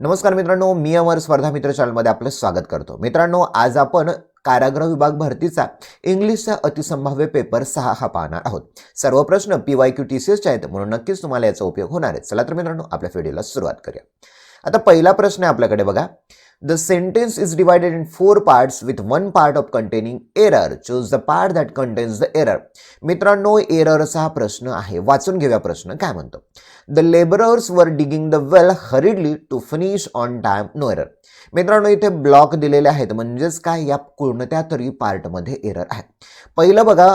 नमस्कार मित्रांनो मी अमर स्पर्धा मित्र चॅनलमध्ये आपलं स्वागत करतो. मित्रांनो आज आपण कारागृह विभाग भरतीचा इंग्लिशचा अतिसंभाव्य पेपर सहा हा पाहणार आहोत. सर्व प्रश्न P Y Q T C एसचे आहेत म्हणून नक्कीच तुम्हाला याचा उपयोग होणार आहे. चला तर मित्रांनो आपल्या व्हिडिओला सुरुवात करूया. आता पहिला प्रश्न आहे आपल्याकडे बघा. The sentence is divided in four parts with one part of containing error choose the part that contains the error मित्रांनो एररचा हा प्रश्न आहे. वाचून घेऊया प्रश्न. काय म्हणतो? The labourers were digging the well hardly to finish on time no error मित्रांनो इथे ब्लॉक दिलेले आहेत. म्हणजेच काय? या कोणत्या तरी पार्टमध्ये एरर आहे. पहिलं बघा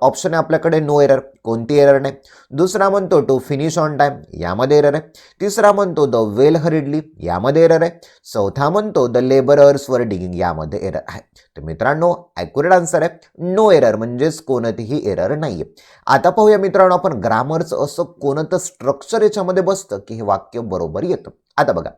ऑप्शन आहे आपल्याकडे नो एरर कोणती एरर नाही दुसरा म्हणतो टू फिनिश ऑन टाईम यामध्ये एरर आहे. तिसरा म्हणतो द वेल हरिडली यामध्ये एरर आहे. चौथा म्हणतो द लेबरर्स वर डिगिंग यामध्ये एरर आहे. तर मित्रांनो ॲक्युरेट आन्सर आहे. नो एरर म्हणजेच कोणतीही एरर नाही आहे आता पाहूया मित्रांनो आपण ग्रामरचं असं कोणतं स्ट्रक्चर याच्यामध्ये बसतं की हे वाक्य बरोबर येतं. आता बघा.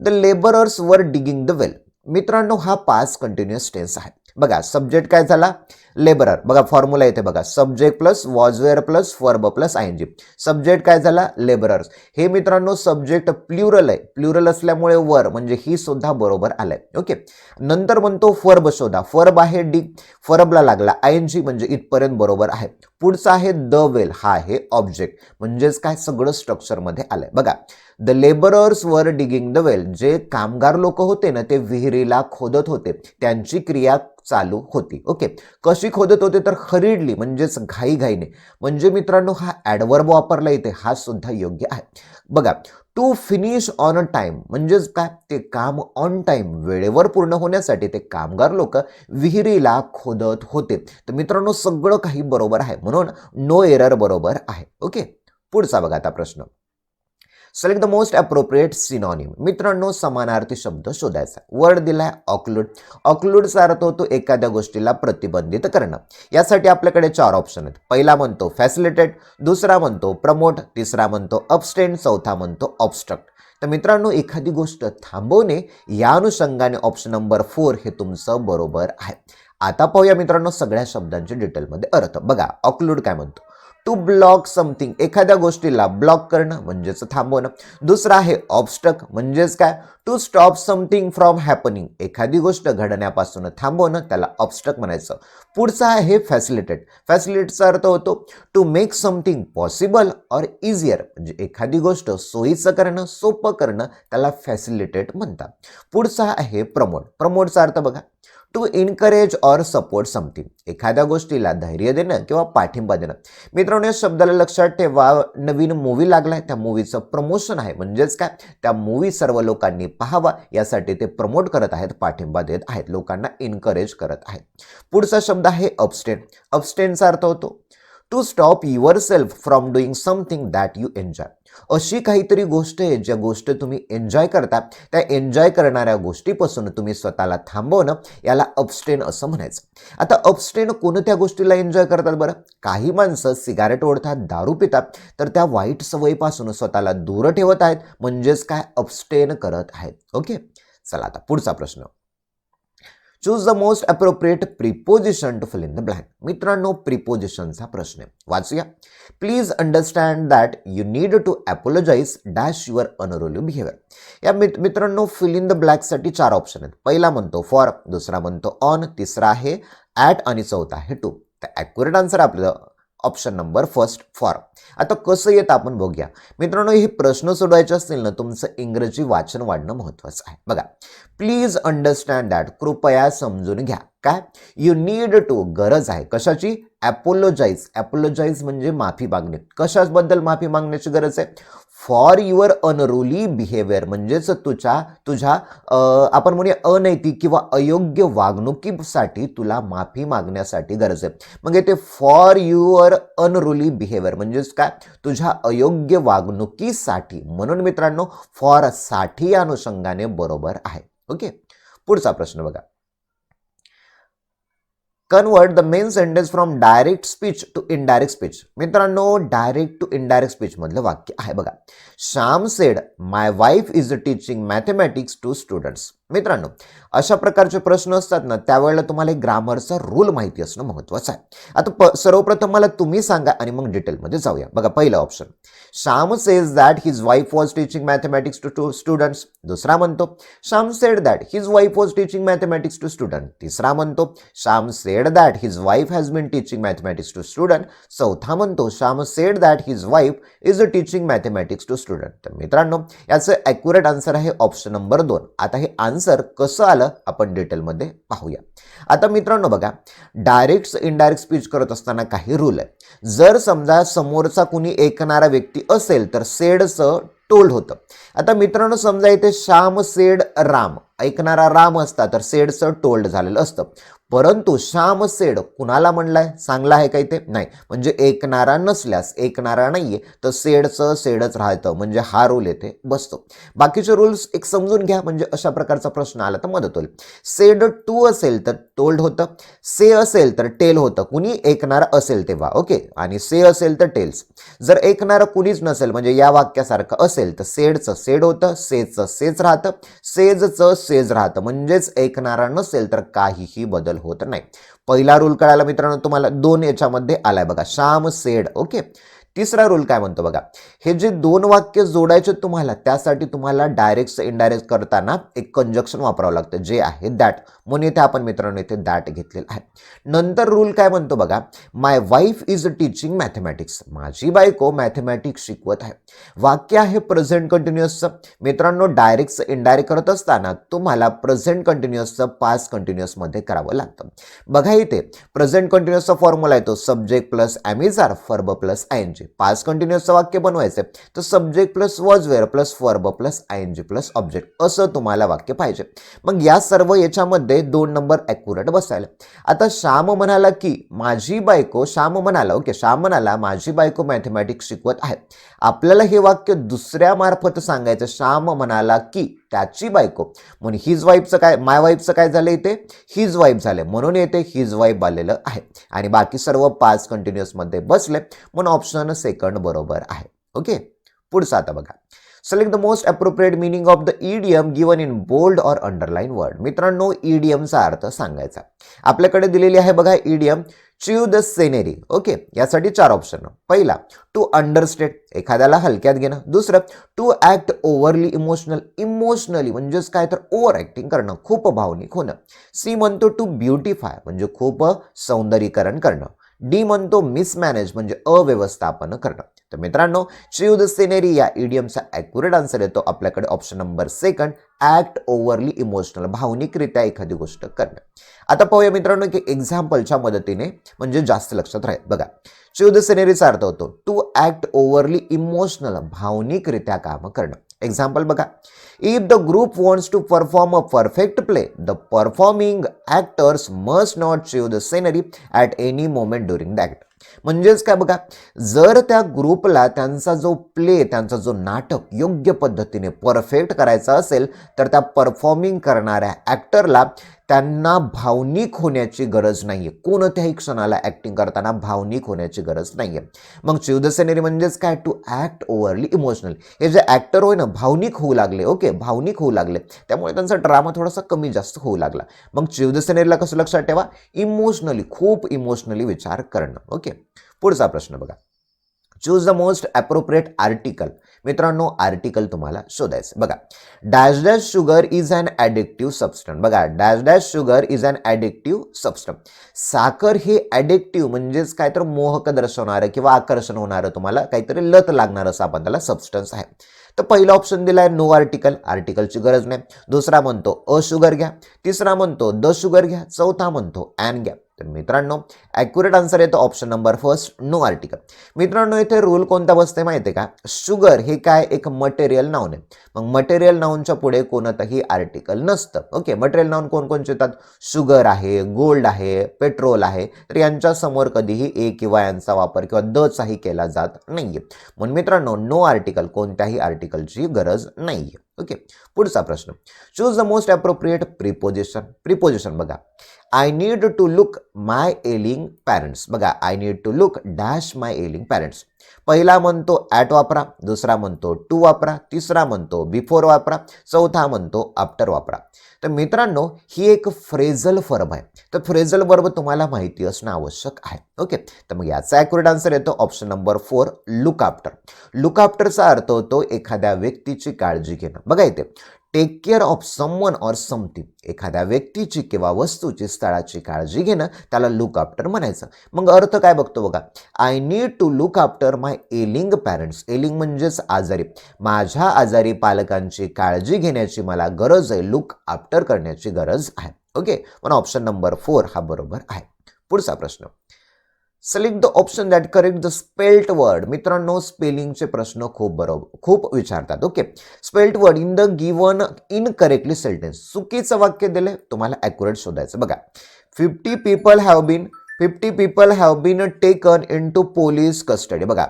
The labourers were digging the well मित्रांनो हा पास कंटिन्युअस टेन्स आहे. बघा सब्जेक्ट काय झाला? लेबरर बघा फॉर्म्युला येते बघा. Subject plus was were plus verb plus I N G subject काय झाला? लेबरर्स हे मित्रांनो सब्जेक्ट प्ल्युरल आहे. प्ल्युरल असल्यामुळे वर म्हणजे ही सुद्धा बरोबर आलंय. ओके नंतर म्हणतो फर्ब शोधा. फर्ब आहे डी फर्बला लागला. आय एन जी म्हणजे इथपर्यंत बरोबर आहे. पुढचा आहे द वेल हा आहे ऑब्जेक्ट म्हणजेच काय? सगळं स्ट्रक्चरमध्ये आलंय. बघा the labourers were digging the well जे कामगार लोक होते ना ते विहिरीला खोदत होते. त्यांची क्रिया चालू होती. ओके. कशी खोदत होते तर हरिडली म्हणजेच घाईघाईने. म्हणजे मित्रांनो हा ॲडवर्ब वापरला इथे हा सुद्धा योग्य आहे. बघा to finish on a time म्हणजेच काय? ते काम ऑन टाईम वेळेवर पूर्ण होण्यासाठी ते कामगार लोक विहिरीला खोदत होते. तर मित्रांनो सगळं काही बरोबर आहे. म्हणून नो एरर बरोबर आहे. ओके. पुढचा बघा आता प्रश्न. Select the most appropriate synonym मित्रांनो समानार्थी शब्द शोधायचा. वर्ड दिलाय ऑक्लूड ऑक्लूडचा अर्थ होतो एखाद्या गोष्टीला प्रतिबंधित करणं. यासाठी आपल्याकडे चार ऑप्शन आहेत. पहिला म्हणतो फॅसिलिटेट दुसरा म्हणतो प्रमोट तिसरा म्हणतो अपस्टेंड चौथा म्हणतो ऑबस्ट्रक्ट तर मित्रांनो एखादी गोष्ट थांबवणे या अनुषंगाने ऑप्शन नंबर फोर हे तुमचं बरोबर आहे. आता पाहूया मित्रांनो सगळ्या शब्दांचे डिटेलमध्ये अर्थ. बघा ऑक्लूड काय म्हणतो? टू ब्लॉक समथिंग एखाद्या गोष्टीला ब्लॉक करणं म्हणजेच थांबवणं. दुसरं आहे ऑबस्टक म्हणजेच काय? To stop something from happening एखादी गोष्ट घडण्यापासून थांबवणं त्याला ऑबस्टक म्हणायचं. पुढचं आहे फॅसिलिटेट फॅसिलिटेटचा अर्थ होतो to make something possible or easier म्हणजे एखादी गोष्ट सोयीचं करणं सोपं करणं त्याला फॅसिलिटेट म्हणतात. पुढचा आहे प्रमोट प्रमोटचा अर्थ बघा. To encourage or support something एखाद्या गोष्टीला धैर्य देणं किंवा पाठिंबा देणं. मित्रांनो या शब्दाला लक्षात ठेवा. नवीन मूवी लागलाय. त्या मूवीचं प्रमोशन आहे. म्हणजेच काय? त्या मूवी सर्व लोकांनी पाहावा. यासाठी ते प्रमोट करत आहेत पाठिंबा देत आहेत लोकांना इनकरेज करत आहेत. पुढचा शब्द आहे अपस्टेन अपस्टेनचा अर्थ होतो to stop yourself from doing something that you enjoy अशी काहीतरी गोष्ट आहे ज्या गोष्ट तुम्ही एन्जॉय करता त्या एन्जॉय करणाऱ्या गोष्टीपासून तुम्ही स्वतःला थांबवणं याला अपस्टेन असं म्हणायचं. आता अपस्टेन कोणत्या गोष्टीला एन्जॉय करतात बरं? काही माणसं सिगारेट ओढतात दारू पितात तर त्या वाईट सवयीपासून स्वतःला दूर ठेवत आहेत म्हणजेच काय? अपस्टेन करत आहेत. ओके चला आता पुढचा प्रश्न. Choose the most appropriate preposition to fill in the blank मित्रांनो प्रिपोजिशनचा प्रश्न आहे. वाचूया. Please understand that you need to apologise dash your unruly behaviour या मित मित्रांनो फिल इन द ब्लॅकसाठी चार ऑप्शन आहेत. पहिला म्हणतो फॉर दुसरा म्हणतो ऑन तिसरा आहे ॲट आणि चौथा आहे टू तर ॲक्युरेट आन्सर आपलं ऑप्शन नंबर फर्स्ट फॉर आता कसं येतं आपण बघूया. मित्रांनो हे प्रश्न सोडवायचे असतील ना तुमचं इंग्रजी वाचन वाढणं महत्त्वाचं आहे. बघा प्लीज अंडरस्टँड दॅट कृपया समजून घ्या. काय? यू नीड टू गरज आहे. कशाची? ॲपोलोजाईज ॲपोलोजाईज म्हणजे माफी मागणे. कशाबद्दल माफी मागण्याची गरज आहे? फॉर युअर अनरुली बिहेवियर म्हणजेच तुझ्या तुझ्या आपण म्हणूया अनैतिक किंवा अयोग्य वागणुकीसाठी तुला माफी मागण्यासाठी गरज आहे. मग येते फॉर युअर अनरुली बिहेवियर म्हणजेच काय? तुझ्या अयोग्य वागणुकीसाठी. म्हणून मित्रांनो फॉरसाठी या अनुषंगाने बरोबर आहे. ओके? पुढचा प्रश्न बघा. Convert the main sentence from direct speech to indirect speech मित्रांनो डायरेक्ट टू इनडायरेक्ट स्पीच मधलं वाक्य आहे बघा. Shyam said my wife is teaching mathematics to students मित्रांनो अशा प्रकारचे प्रश्न असतात ना त्यावेळेला तुम्हाला एक ग्रामरचा रूल माहिती असणं महत्त्वाचं आहे. आता प सर्वप्रथम मला तुम्ही सांगा आणि मग डिटेलमध्ये जाऊया. बघा पहिलं option Shyam says that his wife was teaching mathematics to to students दुसरा म्हणतो Shyam said that his wife was teaching mathematics to student तिसरा म्हणतो Shyam said that his wife has been teaching mathematics to student चौथा म्हणतो Shyam said that his wife is a teaching mathematics to student तर मित्रांनो याचं accurate answer आहे option number दोन. आता हे आन्सर कसं आलं आपण डिटेलमध्ये पाहूया. आता मित्रांनो बघा डायरेक्ट इनडायरेक्ट स्पीच करत असताना काही रूल आहे. जर समजा समोरचा कुणी ऐकणारा व्यक्ती असेल तर सेडचं टोल्ड होतं. आता मित्रांनो समजा इथे श्याम सेड राम. ऐकणारा राम असता तर सेडचं टोल्ड झालेलं असतं. परंतु श्याम सेड कुणाला म्हणलाय? चांगला आहे काय ते नाही. म्हणजे एकनारा नसल्यास ऐकणारा नाहीये तर सेडचं सेडच राहतं. म्हणजे हा रूल येथे बसतो. बाकीचे रूल्स एक समजून घ्या. म्हणजे अशा प्रकारचा प्रश्न आला तर मदत होईल. सेड टू असेल तर टोल्ड होतं. से असेल तर टेल होतं. कुणी एकनारा असेल तेव्हा ओके? आणि से असेल तर टेल्स जर एकनारा कुणीच नसेल म्हणजे या वाक्यासारखं असेल तर सेडचं सेड होतं सेचं सेच राहतं सेजचं सेज राहतं. म्हणजेच एकनारा नसेल तर काहीही बदल होत नाही. पहिला रूल कळायला मित्रांनो तुम्हाला दोन याच्यामध्ये आलाय बघा. Shyam said okay? तिसरा रूल काय म्हणतो बघा? हे जे दोन वाक्य जोडायचे तुम्हाला त्यासाठी तुम्हाला डायरेक्ट इनडायरेक्ट करताना एक कंजक्शन वापरावं लागतं जे आहे दॅट म्हणून इथे आपण मित्रांनो इथे दॅट घेतलेलं आहे. नंतर रूल काय म्हणतो बघा? My wife is teaching mathematics माझी बायको मॅथमॅटिक्स शिकवत आहे. वाक्य आहे प्रेझेंट कंटिन्युअसचं मित्रांनो डायरेक्ट इनडायरेक्ट करत असताना तुम्हाला प्रेझेंट कंटिन्युअसचं पास कंटिन्युअसमध्ये करावं लागतं. बघा इथे प्रेझेंट कंटिन्युअसचा फॉर्म्युला येतो. Subject plus am is are verb plus I N G past कंटिन्युअसचं वाक्य बनवायचं आहे तर subject plus was were plus verb plus I N G plus object असं तुम्हाला वाक्य पाहिजे. मग या सर्व याच्यामध्ये दोन नंबर ॲक्युरेट बसायला. आता श्याम म्हणाला की माझी बायको श्याम म्हणाला ओके श्याम म्हणाला माझी बायको मॅथमॅटिक्स शिकवत आहे. आपल्याला हे वाक्य दुसऱ्या मार्फत सांगायचं श्याम म्हणाला की त्याची बायको. म्हणून हिज वाईफचं काय माय वाईफचं काय झालं इथे? हिज वाईफ झाले. म्हणून येथे हिज वाईफ आलेलं आहे. आणि बाकी सर्व पाच कंटिन्युअसमध्ये बसले. म्हणून ऑप्शन सेकंड बरोबर आहे. ओके पुढचं आता बघा. Select the most appropriate meaning of the idiom given in bold or underline word मित्रांनो इडियमचा अर्थ सांगायचा. आपल्याकडे दिलेली आहे बघा idiom chew the scenery okay यासाठी चार ऑप्शन पहिला टू अंडरस्टेट एखाद्याला हलक्यात घेणं. दुसरं to act overly emotional emotionally म्हणजेच काय? तर ओव्हर ॲक्टिंग करणं. खूप भावनिक होणं. सी म्हणतो टू ब्युटिफाय म्हणजे खूप सौंदर्यीकरण करणं. डी म्हणतो मिसमॅनेज म्हणजे अव्यवस्थापन करणं. तर मित्रांनो च्यू द सिनेरी या इडियमचा ॲक्युरेट आन्सर येतो. आपल्याकडे option number second act overly emotional भावनिकरित्या एखादी गोष्ट करणं. आता पाहूया मित्रांनो की एक्झाम्पलच्या मदतीने म्हणजे जास्त लक्षात राहील. बघा च्यू द सिनेरीचा अर्थ होतो टू ॲक्ट ओव्हरली इमोशनल भावनिकरित्या काम करणं. एक्झाम्पल बघा. If the group wants to perform a perfect play the performing actors must not chew the scenery at any moment during the act म्हणजेच काय बघा? जर त्या ग्रुपला त्यांचा जो प्ले त्यांचा जो नाटक योग्य पद्धतीने परफेक्ट करायचा असेल तर त्या परफॉर्मिंग करणाऱ्या ॲक्टरला त्यांना भावनिक होण्याची गरज नाही आहे कोणत्याही क्षणाला ॲक्टिंग करताना भावनिक होण्याची गरज नाही आहे मग शिवदसेनेरी म्हणजेच काय? टू ॲक्ट ओव्हरली इमोशनल हे जे ॲक्टर होय ना भावनिक होऊ लागले ओके भावनिक होऊ लागले. त्यामुळे त्यांचा ड्रामा थोडासा कमी जास्त होऊ लागला. मग शिवदसेनेरीला कसं लक्षात ठेवा? इमोशनली खूप इमोशनली विचार करणं ओके पुढचा प्रश्न बघा. Choose the most appropriate article मित्रांनो आर्टिकल तुम्हाला शोधायचं बघा dash dash sugar is an addictive substance बघा dash dash sugar is an addictive substance साखर हे ॲडिक्टिव्ह म्हणजेच काय तर मोहक दर्शवणारं किंवा आकर्षण होणारं तुम्हाला काहीतरी लत लागणारं असं आपण त्याला सबस्टन्स आहे. तर पहिला ऑप्शन दिला आहे नो आर्टिकल आर्टिकलची गरज नाही. दुसरा म्हणतो अ शुगर घ्या. तिसरा म्हणतो द शुगर घ्या. चौथा म्हणतो ॲन घ्या. तर मित्रांनो ॲक्युरेट आन्सर येतो option number first no article मित्रांनो इथे रूल कोणता बसते माहिती आहे का? शुगर हे काय? एक मटेरियल नाऊन आहे. मग मटेरियल नाऊनच्या पुढे कोणतंही आर्टिकल नसतं. ओके मटेरियल नाऊन कोणकोणचे येतात? शुगर आहे गोल्ड आहे पेट्रोल आहे. तर यांच्या समोर कधीही ए किंवा यांचा वापर किंवा दचाही केला जात नाहीये. म्हणून मित्रांनो नो आर्टिकल कोणत्याही आर्टिकलची गरज नाहीये. ओके पुढचा प्रश्न. Choose the most appropriate preposition preposition बघा. I need to look my ailing parents बघा I need to look dash my ailing parents पहिला म्हणतो ॲट वापरा दुसरा म्हणतो टू वापरा तिसरा म्हणतो बिफोर वापरा चौथा म्हणतो आफ्टर वापरा. तर मित्रांनो ही एक फ्रेझल फर्ब आहे. तर फ्रेझल वर्ब तुम्हाला माहिती असणं आवश्यक आहे. ओके तर मग याचा ॲक्युरेट आन्सर येतो. Option number four look after look आफ्टरचा अर्थ होतो एखाद्या व्यक्तीची काळजी घेणं. बघा इथे take care of someone or something एखाद्या व्यक्तीची किंवा वस्तूची स्थळाची काळजी घेणं त्याला लुक आफ्टर म्हणायचं. मग अर्थ काय बघतो बघा? I need to look after my ailing parents ailing म्हणजेच आजारी. माझ्या आजारी पालकांची काळजी घेण्याची मला गरज आहे. लुक आफ्टर करण्याची गरज आहे. ओके पण ऑप्शन नंबर फोर हा बरोबर आहे. पुढचा प्रश्न. Select the option that correct the spelt word मित्रांनो स्पेलिंगचे प्रश्न खूप बरोबर खूप विचारतात. Okay spelt word in the given incorrectly sentence चुकीचं वाक्य दिलं तुम्हाला ॲक्युरेट शोधायचं. बघा. Fifty people have been fifty people have been taken into police custody बघा.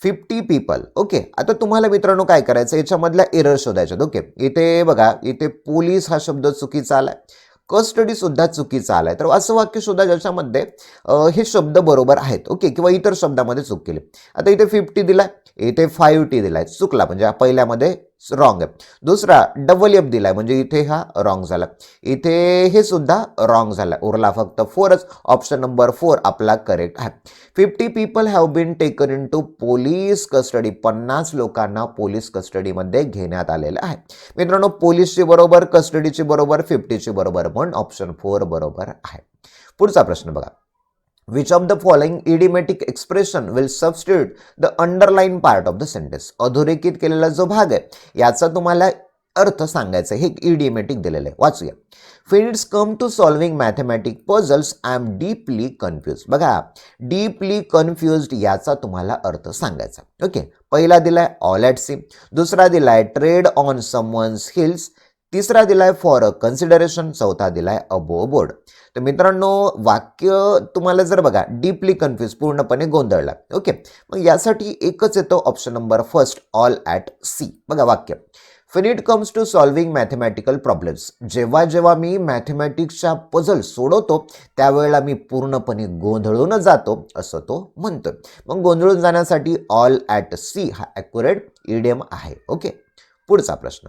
फिफ्टी पीपल ओके आता तुम्हाला मित्रांनो काय करायचं? याच्यामधला एरर शोधायच्यात ओके इथे बघा इथे पोलीस हा शब्द चुकीचा आलाय. कस्टडी सुद्धा चुकीचा आलाय. तर असं वाक्य सुद्धा ज्याच्यामध्ये हे शब्द बरोबर आहेत. ओके किंवा इतर शब्दामध्ये चूक केली. आता इथे फिफ्टी दिलाय इथे फाईव्ह टी दिलाय. चुकला म्हणजे पहिल्यामध्ये रॉंग आहे. दुसरा डबल एफ दिलाय म्हणजे इथे हा रॉंग झाला. इथे हे सुद्धा रॉंग झाला. उरला फक्त फोरच ऑप्शन नंबर फोर आपला करेक्ट आहे. Fifty people have been taken into police custody पन्नास लोकांना पोलीस कस्टडीमध्ये घेण्यात आलेलं आहे. मित्रांनो पोलीसची बरोबर कस्टडीची बरोबर फिफ्टीची बरोबर पण ऑप्शन फोर बरोबर आहे. पुढचा प्रश्न बघा. Which of the following idiomatic expression will substitute the underline part of the sentence अधोरेखित केलेला जो भाग आहे याचा तुम्हाला अर्थ सांगायचा आहे. हे इडिमेटिक दिलेलं आहे. वाचूया. When it's come to solving mathematic puzzles I am deeply confuse बघा डीपली कन्फ्युज्ड याचा तुम्हाला अर्थ सांगायचा ओके पहिला दिलाय ऑल ॲट सी दुसरा दिलाय ट्रेड ऑन समवन्स हिल्स तिसरा दिलाय फॉर अ कन्सिडरेशन चौथा दिलाय अबो बोर्ड तर मित्रांनो वाक्य तुम्हाला जर बघा डीपली कन्फ्यूज पूर्णपणे गोंधळला. ओके मग यासाठी एकच येतो option number first all at sea बघा वाक्य. When it comes to solving mathematical problems जेव्हा जेव्हा मी मॅथमॅटिक्सच्या पझल सोडवतो त्यावेळेला मी पूर्णपणे गोंधळून जातो असं तो म्हणतो. मग गोंधळून जाण्यासाठी ऑल ॲट सी हा ॲक्युरेट इडियम आहे. ओके पुढचा प्रश्न.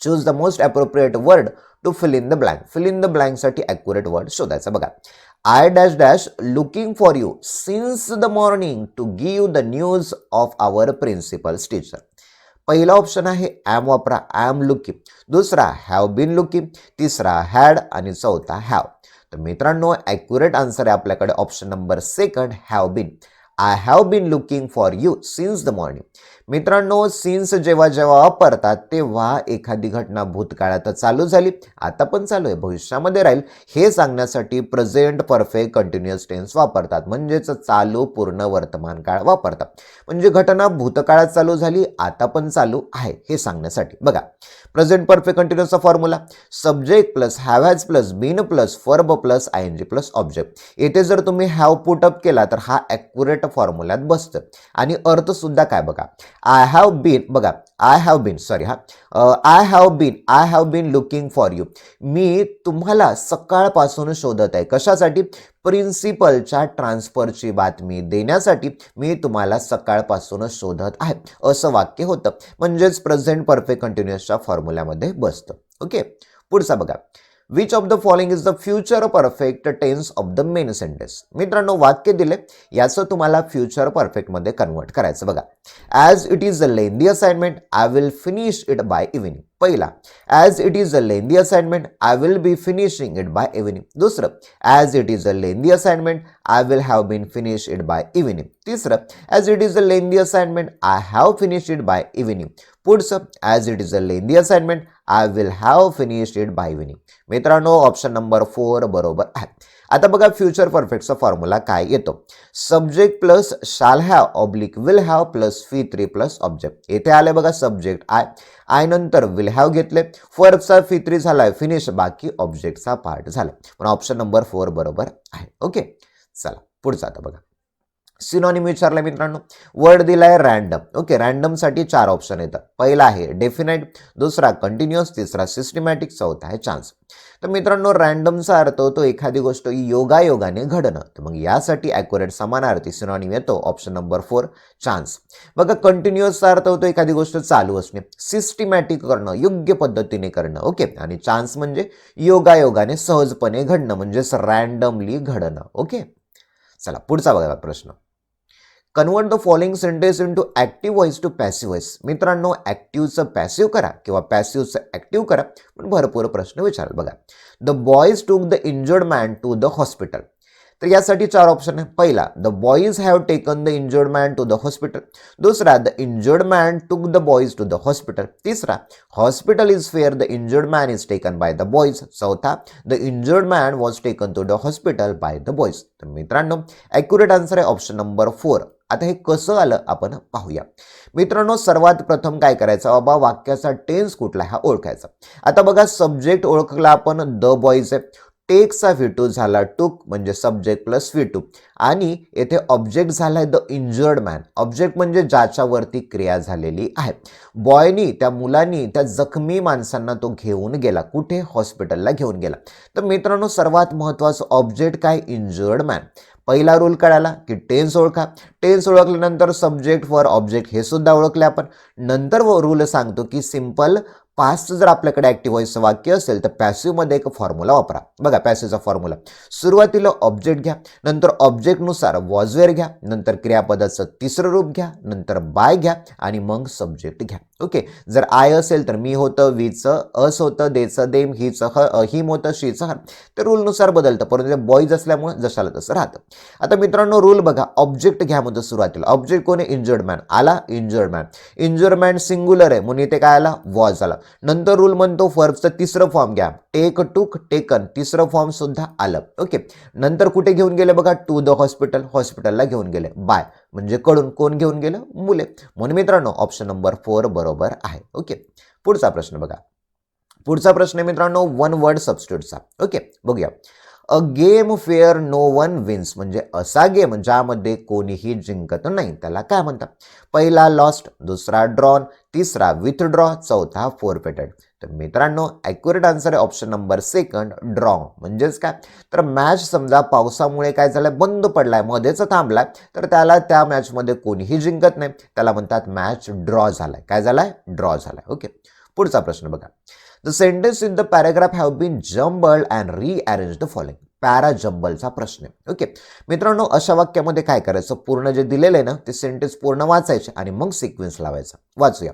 Choose the most appropriate word to fill in the blank fill in the ब्लँकसाठी accurate word शोधायचा बघा. I dash dash looking for you since the morning to give the news of our principals teacher पहिला option आहे am वापरा I am looking दुसरा have been looking तिसरा had आणि चौथा have तर मित्रांनो ॲक्युरेट आन्सर आहे आपल्याकडे option number second have been I have been looking for you since the morning मित्रांनो सीन्स जेव्हा जेव्हा वापरतात तेव्हा एखादी घटना भूतकाळात चालू झाली. आता पण चालू आहे. भविष्यामध्ये राहील. हे सांगण्यासाठी प्रेझेंट परफेक्ट कंटिन्युअस टेन्स वापरतात. म्हणजेच चालू पूर्ण वर्तमान काळ वापरतात. म्हणजे घटना भूतकाळात चालू झाली आता पण चालू आहे हे सांगण्यासाठी. बघा present perfect कंटिन्युअसचा formula subject plus have has plus been plus verb plus I N G plus object येथे जर तुम्ही हॅव पुटअप केला तर हा ॲक्युरेट फॉर्म्युल्यात बसतं आणि अर्थसुद्धा काय बघा? आय हॅव बीन बघा आय हॅव बीन सॉरी हा. I have been I have been looking for you मी तुम्हाला सकाळपासून शोधत आहे. कशासाठी? प्रिन्सिपलच्या ट्रान्सफरची बातमी देण्यासाठी मी तुम्हाला सकाळपासून शोधत आहे. असं वाक्य होतं. म्हणजेच प्रेझेंट परफेक्ट कंटिन्युअसच्या फॉर्म्युल्यामध्ये बसतं. ओके पुढचा बघा. Which of the following is the future perfect tense of the main sentence मित्रांनो वाक्य दिले याचं तुम्हाला फ्युचर परफेक्टमध्ये कन्वर्ट करायचं बघा. As it is a lengthy assignment I will finish it by evening पहिला. As it is a lengthy assignment I will be finishing it by evening दुसरं. As it is a lengthy assignment I will have been finish it by evening तिसरं. As it is a lengthy assignment I have finish it by evening पुढचं as it is a lengthy assignment I will have finish it by winning मित्रांनो option number four बरोबर आहे. आता बघा future परफेक्टचा formula काय येतो? Subject plus shall have oblique will have plus V three plus object येथे आले बघा सब्जेक्ट आय आय नंतर विल हॅव घेतले. फर्कचा फी थ्री झालाय फिनिश बाकी ऑब्जेक्टचा पार्ट झाला पण ऑप्शन नंबर फोर बरोबर आहे. ओके चला पुढचा आता बघा. सिनॉनिम विचारलं मित्रांनो. वर्ड दिलाय रॅन्डम ओके रॅन्डमसाठी चार ऑप्शन येतात. पहिला आहे डेफिनेट दुसरा कंटिन्युअस तिसरा सिस्टमॅटिक चौथा आहे चान्स तर मित्रांनो रॅन्डमचा अर्थ होतो एखादी गोष्ट योगायोगाने घडणं. तर मग यासाठी ॲक्युरेट समानार्थी सिनॉनिम येतो. ऑप्शन नंबर फोर चान्स बघा कंटिन्युअसचा अर्थ होतो एखादी गोष्ट चालू असणे. सिस्टमॅटिक करणं योग्य पद्धतीने करणं. ओके आणि चान्स म्हणजे योगायोगाने सहजपणे घडणं म्हणजेच रॅन्डमली घडणं. ओके चला पुढचा बघा प्रश्न. Convert the following sentence into active voice to passive voice मित्रांनो ॲक्टिव्हचं पॅसिव्ह करा किंवा पॅसिव्हचं ॲक्टिव्ह करा, पण भरपूर प्रश्न विचाराल बघा. The boys took the injured man to the hospital तर यासाठी चार ऑप्शन आहे पहिला the boys have taken the injured man to the hospital दुसरा the injured man took the boys to the hospital तिसरा hospital is where the injured man is taken by the boys चौथा the injured man was taken to the hospital by the boys तर मित्रांनो accurate answer आहे option number four आता हे कसं आलं आपण पाहूया. मित्रांनो सर्वात प्रथम काय करायचं? बाबा वाक्याचा टेन्स कुठला हा ओळखायचा. आता बघा सब्जेक्ट ओळखला आपण द बॉईज आहे. टेकचा व्ही झाला. टूक म्हणजे सब्जेक्ट प्लस व्ही टू आणि येथे ऑब्जेक्ट झाला आहे द इंजर्ड मॅन ऑब्जेक्ट म्हणजे ज्याच्यावरती क्रिया झालेली आहे. बॉयनी त्या मुलांनी त्या जखमी माणसांना तो घेऊन गेला. कुठे? हॉस्पिटलला घेऊन गेला. तर मित्रांनो सर्वात महत्त्वाचं ऑब्जेक्ट काय? इंजर्ड मॅन पहिला रूल कळाला की टेन्स ओळखा. टेन्स ओळखल्यानंतर सब्जेक्ट फॉर ऑब्जेक्ट हे सुद्धा ओळखले आपण. नंतर रूल सांगतो की सिंपल पास्ट जर आपल्याकडे ॲक्टिव्ह व्हॉइसचं वाक्य असेल तर पॅसिव्हमध्ये एक फॉर्म्युला वापरा. बघा पॅसिवचा फॉर्म्युला सुरुवातीला ऑब्जेक्ट घ्या नंतर ऑब्जेक्टनुसार वॉजवेअर घ्या नंतर क्रियापदाचं तिसरं रूप घ्या नंतर बाय घ्या आणि मग सब्जेक्ट घ्या. ओके. जर आय असेल तर मी होतं वीचं अस होतं देचं देम हिचं ह हिम होतं शीचं हर. तर रूलनुसार बदलतं. परंतु ते बॉईज असल्यामुळे जशाला तसं राहतं. आता मित्रांनो रूल बघा. ऑब्जेक्ट घ्या म्हणतो सुरुवातीला. ऑब्जेक्ट कोण आहे? इंजर्ड मॅन आला injured man injured man singular आहे. म्हणून इथे काय आला? वॉज आला. नंतर रूल म्हणतो फर्बचं तिसरं फॉर्म घ्या. टेक टूक टेकन तिसरं फॉर्म सुद्धा आलं. ओके. नंतर कुठे घेऊन गेले बघा? टू द हॉस्पिटल हॉस्पिटलला घेऊन गेले. बाय म्हणजे कडून कोण घेऊन गेलं? मुले. म्हणून मित्रांनो ऑप्शन नंबर फोर बरोबर आहे. ओके. पुढचा प्रश्न बघा. पुढचा प्रश्न आहे मित्रांनो वन वर्ड सबस्टिट्यूटचा ओके. बघूया. A game where no one wins म्हणजे असा गेम ज्यामध्ये कोणीही जिंकत नाही. त्याला काय म्हणतात? पहिला लॉस्ट दुसरा ड्रॉन तिसरा विथड्रॉ चौथा फोरपेटेड तर मित्रांनो ॲक्युरेट आन्सर आहे ऑप्शन नंबर सेकंड ड्रॉ म्हणजेच काय? तर मॅच समजा पावसामुळे काय झालं बंद पडलाय मध्येच थांबलाय. तर त्याला त्या मॅचमध्ये कोणीही जिंकत नाही. त्याला म्हणतात मॅच ड्रॉ झालाय. काय झालाय? ड्रॉ झालाय. ओके पुढचा प्रश्न बघा. The sentence in the paragraph have been jumbled and rearrange the following पॅराजंबलचा प्रश्न आहे. ओके. मित्रांनो अशा वाक्यामध्ये काय करायचं? पूर्ण जे दिलेलं आहे ना ते सेंटेन्स पूर्ण वाचायचे आणि मग सिक्वेन्स लावायचा. वाचूया.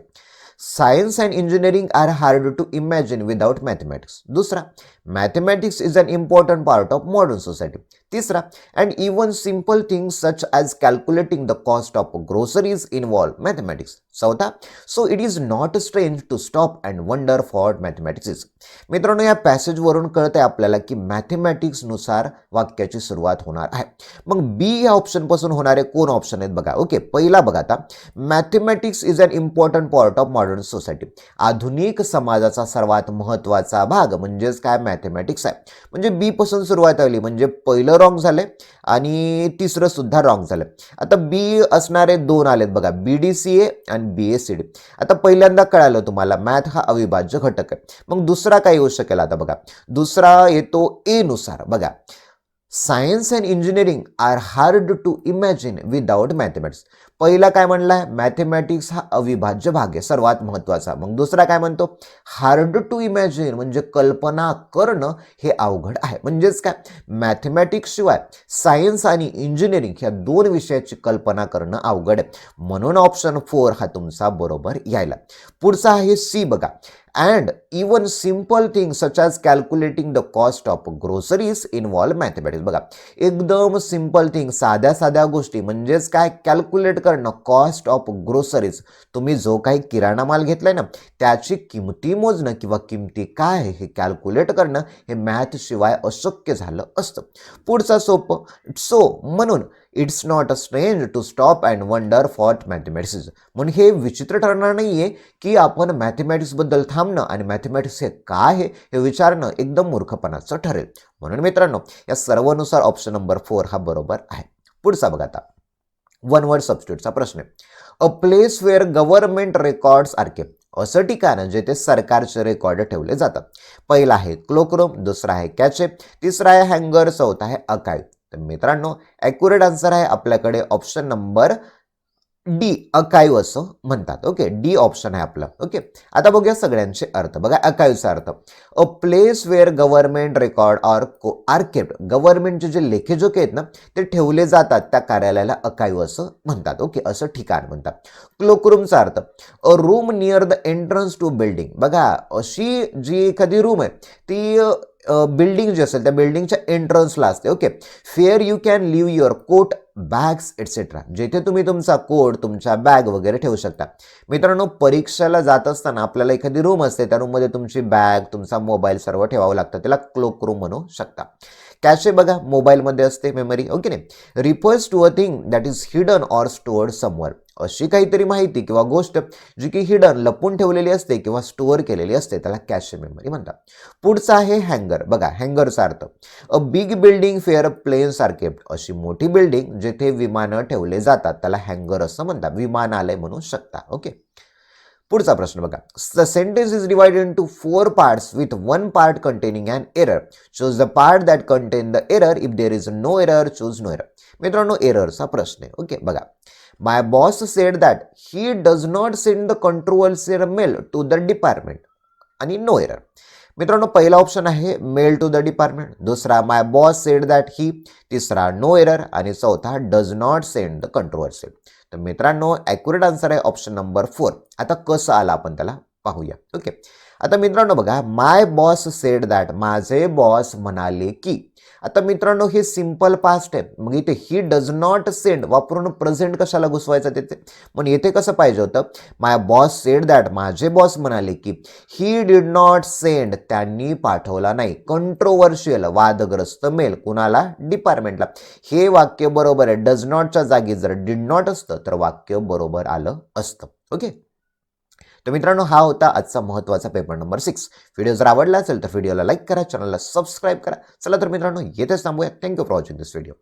Science and engineering are hard to imagine without mathematics दुसरा mathematics is an important part of modern society तिसरा and even simple things such as calculating the cost of groceries involve mathematics चौथा so it is not strange to stop and wonder for mathematics is मित्रांनो या पॅसेजवरून कळत आहे आपल्याला की मॅथमॅटिक्सनुसार वाक्याची सुरुवात होणार आहे. मग बी या ऑप्शनपासून होणारे कोण ऑप्शन आहेत बघा. ओके पहिला बघा आता. Mathematics is an important part of modern society आधुनिक समाजाचा सर्वात महत्त्वाचा भाग म्हणजेच काय? मॅथमॅटिक्स आहे. म्हणजे बीपासून सुरुवात आली म्हणजे पहिलं रॉंग झाले आणि तिसरं सुद्धा रॉंग झालं. आता बी असणारे दोन आलेत बघा बी डी सी ए आणि बी एस सी डी आता पहिल्यांदा कळालं तुम्हाला मॅथ हा अविभाज्य घटक आहे. मग दुसरा काय येऊ शकेल आता बघा? दुसरा येतो ए नुसार. बघा science and engineering are hard to imagine without mathematics पहिला काय म्हणलाय मॅथेमॅटिक्स हा अविभाज्य भाग आहे सर्वात महत्त्वाचा. मग दुसरा काय म्हणतो? हार्ड टू इमॅजिन म्हणजे कल्पना करणं हे अवघड आहे. म्हणजेच काय? मॅथेमॅटिक्सशिवाय सायन्स आणि इंजिनिअरिंग ह्या दोन विषयाची कल्पना करणं अवघड आहे. म्हणून ऑप्शन फोर हा तुमचा बरोबर यायला. पुढचा आहे सी बघा. And even simple thing such as calculating the cost of groceries involve mathematics बघा एकदम सिंपल थिंग साध्या साध्या गोष्टी. म्हणजेच काय? कॅल्क्युलेट करणं कॉस्ट ऑफ ग्रोसरीज तुम्ही जो काही किराणा माल घेतलाय ना त्याची किमती मोजणं किंवा किमती काय आहे हे कॅल्क्युलेट करणं हे मॅथ शिवाय अशक्य झालं असतं. पुढचा सोपं. सो म्हणून it's not a strange to stop and wonder for mathematics म्हणून हे विचित्र ठरणार नाही आहे की आपण मॅथमॅटिक्सबद्दल थांबणं आणि मॅथमॅटिक्स हे काय आहे हे विचारणं एकदम मूर्खपणाचं ठरेल. म्हणून मित्रांनो या सर्वानुसार ऑप्शन नंबर फोर हा बरोबर आहे. पुढचा बघा आता. वन वर्ड सबस्टिट्यूटचा प्रश्न आहे. A place where government records are kept असं ठिकाण जेथे सरकारचे रेकॉर्ड ठेवले जातात. पहिला आहे क्लोकरूम दुसरा आहे कॅचे तिसरा आहे हँगर चौथा आहे अकाय तर मित्रांनो ॲक्युरेट आन्सर आहे आपल्याकडे ऑप्शन नंबर डी अकायू असं म्हणतात. ओके डी ऑप्शन आहे आपलं. ओके आता बघूया सगळ्यांचे अर्थ. बघा अकायूचा अर्थ. A place where government record or are kept गव्हर्नमेंटचे जे लेखेजोखे आहेत ना ते ठेवले जातात त्या कार्यालयाला अकायू असं म्हणतात. ओके असं ठिकाण म्हणतात. क्लोकरूमचा अर्थ. A room near the entrance to building बघा अशी जी एखादी रूम आहे ती बिल्डिंग जी असेल त्या बिल्डिंगच्या एंट्रन्सला असते. Okay where you can leave your coat bags etcetera जेथे तुम्ही तुमचा कोट तुमच्या बॅग वगैरे ठेवू शकता. मित्रांनो परीक्षेला जात असताना आपल्याला एखादी रूम असते त्या रूममध्ये तुमची बॅग तुमचा मोबाईल सर्व ठेवावं लागतं. त्याला क्लोक रूम म्हणू शकता. कॅशे बघा मोबाईलमध्ये असते मेमरी हो ओके नाही? Refers to a thing that is hidden or stored somewhere अशी काहीतरी माहिती किंवा गोष्ट जी की हिडन लपून ठेवलेली असते किंवा स्टोअर केलेली असते त्याला कॅशे मेमरी म्हणतात. पुढचा आहे हँगर बघा हँगरचा अर्थ. A big building where planes are kept अशी मोठी बिल्डिंग जेथे विमानं ठेवले जातात त्याला हँगर असं म्हणतात. विमानालय म्हणू शकता ओके? पुढचा प्रश्न बघा. The sentence is divided into four parts with one part containing an error choose the part that contain the error if there is no error choose no error मित्रांनो एररचा प्रश्न आहे. ओके बघा. My boss said that he does not send the controversial mail to the department आणि no error मित्रांनो पहिला option आहे mail to the department दुसरा my boss said that he तिसरा नो एरर आणि चौथा does not send the controversial तर मित्रांनो ॲक्युरेट आन्सर आहे ऑप्शन नंबर फोर आता कसं आला आपण त्याला पाहूया. ओके आता मित्रांनो बघा माय बॉस सेड दॅट माझे बॉस म्हणाले की आता मित्रांनो हे सिंपल पास्ट आहे. मग इथे ही डज नॉट सेंड वापरून प्रेझेंट कशाला घुसवायचं तिथे पण येथे कसं पाहिजे होतं? माय बॉस सेड दॅट माझे बॉस म्हणाले की ही डीड नॉट सेंड त्यांनी पाठवला नाही. कंट्रोवर्शियल वादग्रस्त मेल कुणाला? डिपार्टमेंटला हे वाक्य बरोबर आहे. डज नॉटच्या जागी जर डीड नॉट असतं तर वाक्य बरोबर आलं असतं. ओके तर मित्रांनो हा होता आजचा महत्त्वाचा पेपर नंबर सिक्स व्हिडिओ जर आवडला असेल तर व्हिडिओला लाईक करा चॅनलला सबस्क्राईब करा. चला तर मित्रांनो येथेच थांबूया. Thank you for watching this video